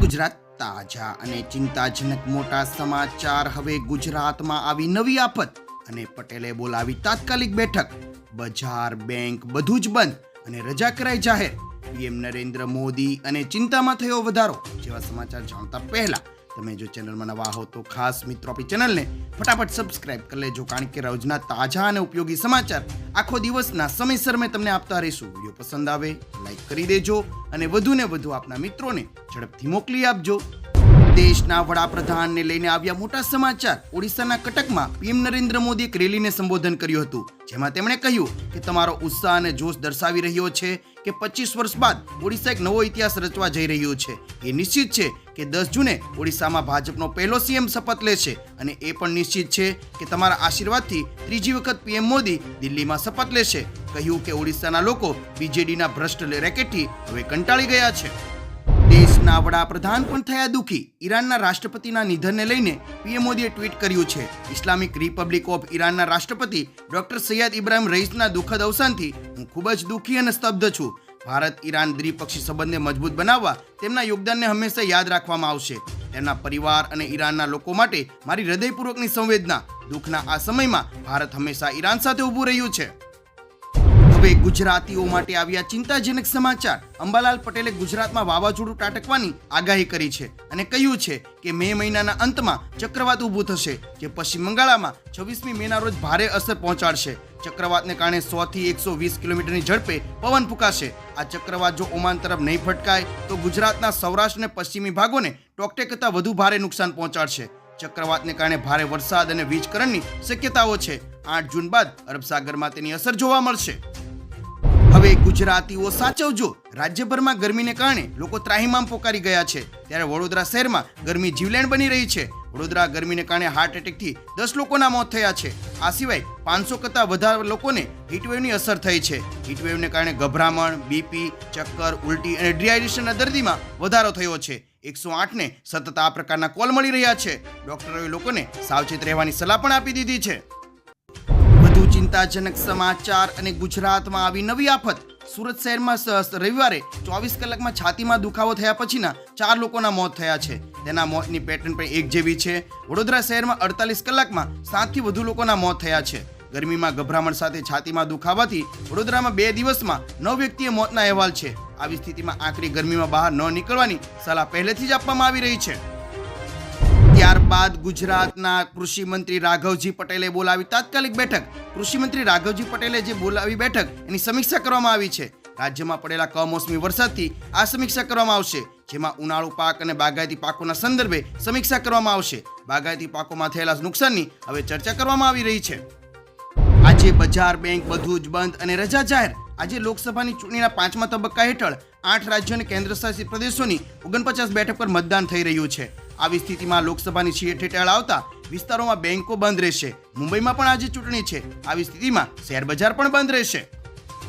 ગુજરાત તાજા અને ચિંતાજનક મોટા સમાચાર હવે ગુજરાતમાં આવી નવી આફત અને પટેલે બોલાવી તાત્કાલિક બેઠક. બજાર, બેંક બધું જ બંધ અને રજા કરાઈ જાહેર. પીએમ નરેન્દ્ર મોદી અને ચિંતામાં થયો વધારો જેવા સમાચાર જાણતા પહેલા તમે જો ચેનલમાં નવા હો તો ખાસ મિત્રો આપણી ચેનલને ફટાફટ સબસ્ક્રાઇબ કરી લેજો, કારણ કે રોજના તાજા અને ઉપયોગી સમાચાર આખો દિવસના સમયસર મેં તમને આપતા રહીશું. વીડિયો પસંદ આવે લાઈક કરી દેજો અને વધુને વધુ આપના મિત્રોને ઝડપથી મોકલી આપજો. દેશના વડાપ્રધાનને લઈને આવ્યા મોટા સમાચાર ઓડિશાના કટકમાં પીએમ નરેન્દ્ર મોદી એક રેલીને સંબોધન કર્યું હતું, જેમાં તેમણે કહ્યું કે તમારો ઉત્સાહ અને જોશ દર્શાવી રહ્યો છે કે પચીસ વર્ષ બાદ ઓડિશા એક નવો ઇતિહાસ રચવા જઈ રહ્યો છે. એ નિશ્ચિત છે કે દસ જૂને ઓડિશામાં ભાજપનો પહેલો સીએમ શપથ લેશે અને એ પણ નિશ્ચિત છે કે તમારા આશીર્વાદથી ત્રીજી વખત પીએમ મોદી દિલ્હીમાં શપથ લેશે. કહ્યું કે ઓડિશાના લોકો બીજેડીના ભ્રષ્ટ રેકેટથી હવે કંટાળી ગયા છે. દેશના વડાપ્રધાન પણ થયા દુઃખી. ઈરાનના રાષ્ટ્રપતિના નિધનને લઈને પીએમ મોદીએ ટ્વીટ કર્યું છે. ઇસ્લામિક રિપબ્લિક ઓફ ઈરાનના રાષ્ટ્રપતિ ડોક્ટર સૈયદ ઇબ્રાહિમ રઈસના દુઃખદ અવસાનથી હું ખૂબ જ દુઃખી અને સ્તબ્ધ છું. ભારત, ઈરાન દ્વિપક્ષી સંબંધને મજબૂત બનાવવા તેમના યોગદાનને હંમેશા યાદ રાખવામાં આવશે. તેમના પરિવાર અને ઈરાનના લોકો માટે મારી હૃદયપૂર્વકની સંવેદના, દુઃખના આ સમયમાં ભારત હંમેશા ઈરાન સાથે ઊભું રહ્યું છે. હવે ગુજરાતીઓ માટે આવ્યા ચિંતાજનક સમાચાર. અંબાલાલ પટેલે ગુજરાતમાં વાવાઝોડું ત્રાટકવાની આગાહી કરી છે અને કહ્યું છે કે મે મહિનાના અંતમાં ચક્રવાત ઊભું થશે, જે પશ્ચિમ બંગાળમાં છવ્વીસમી મેના રોજ ભારે અસર પહોંચાડશે. ચક્રવાતને કારણે સો થી એકસો વીસ કિલોમીટરની ઝડપે પવન ફૂંકાશે. આ ચક્રવાત જો ઓમાન તરફ નહીં ફટકાય, તો ગુજરાતના સૌરાષ્ટ્ર અને પશ્ચિમી ભાગોને ટોકટે કરતાં વધુ ભારે નુકસાન પહોંચાડશે. ચક્રવાતને કારણે ભારે વરસાદ અને વીજકરણની શક્યતાઓ છે. આઠ જૂન બાદ અરબસાગરમાં તેની અસર જોવા મળશે. હવે ગુજરાતીઓ સાચવજો. રાજ્યભરમાં ગરમીને કારણે લોકો ત્રાહિમામ પોકારી ગયા છે. ત્યારે વડોદરા શહેરમાં ગરમી જીવલેણ બની રહી છે. વડોદરા ગરમીને કારણે હાર્ટ એટેકથી દસ લોકોના મોત થયા છે. આ સિવાય પાંચસો કરતાં વધારે લોકોને હીટવેવની અસર થઈ છે. હીટવેવને કારણે ગભરામણ બીપી ચક્કર, ઉલટી અને ડિહાઇડ્રેશનના દર્દીમાં વધારો થયો છે. એકસો આઠને સતત આ પ્રકારના કોલ મળી રહ્યા છે. ડોક્ટરોએ લોકોને સાવચેત રહેવાની સલાહ પણ આપી દીધી છે. વધુ ચિંતાજનક સમાચાર અને ગુજરાતમાં આવી નવી આફત. સુરત શહેરમાં રવિવારે ચોવીસ કલાકમાં છાતીમાં દુખાવો થયા પછીના ચાર લોકોના મોત થયા છે. તેના મોતની પેટર્ન પણ એક જેવી છે. વડોદરા શહેરમાં અડતાલીસ કલાકમાં સાતથી વધુ લોકોના મોત થયા છે. ગરમીમાં ગભરામણ સાથે છાતીમાં દુખાવાથી વડોદરામાં બે દિવસમાં નવ વ્યક્તિએ મોતના અહેવાલ છે. આવી સ્થિતિમાં આકરી ગરમીમાં બહાર ન નીકળવાની સલાહ પહેલેથી જ આપવામાં આવી રહી છે. ત્યારબાદ ગુજરાતના કૃષિમંત્રી રાઘવજી પટેલે બોલાવી તાત્કાલિક બેઠક. કૃષિમંત્રી રાઘવજી પટેલે જે બોલાવી બેઠક, એની સમીક્ષા કરવામાં આવી છે. રાજ્યમાં પડેલા કમોસમી વરસાદથી આ સમીક્ષા કરવામાં આવશે, જેમાં ઉનાળુ પાક અને બાગાયતી પાકોના સંદર્ભે સમીક્ષા કરવામાં આવશે. બાગાયતી પાકોમાં થયેલા નુકસાનની હવે ચર્ચા કરવામાં આવી રહી છે. આજે બજાર બેંક બધું જ બંધ અને રજા જાહેર. આજે લોકસભાની ચૂંટણીના પાંચમા તબક્કા હેઠળ આઠ રાજ્યો અને કેન્દ્રશાસિત પ્રદેશોની ઓગણપચાસ બેઠક પર મતદાન થઈ રહ્યું છે. આવી સ્થિતિમાં લોકસભાની હેઠળ આવતા વિસ્તારોમાં બેંકો બંધ રહેશે. મુંબઈમાં પણ આજે ચૂંટણી છે. આવી સ્થિતિમાં શેર બજાર પણ બંધ રહેશે.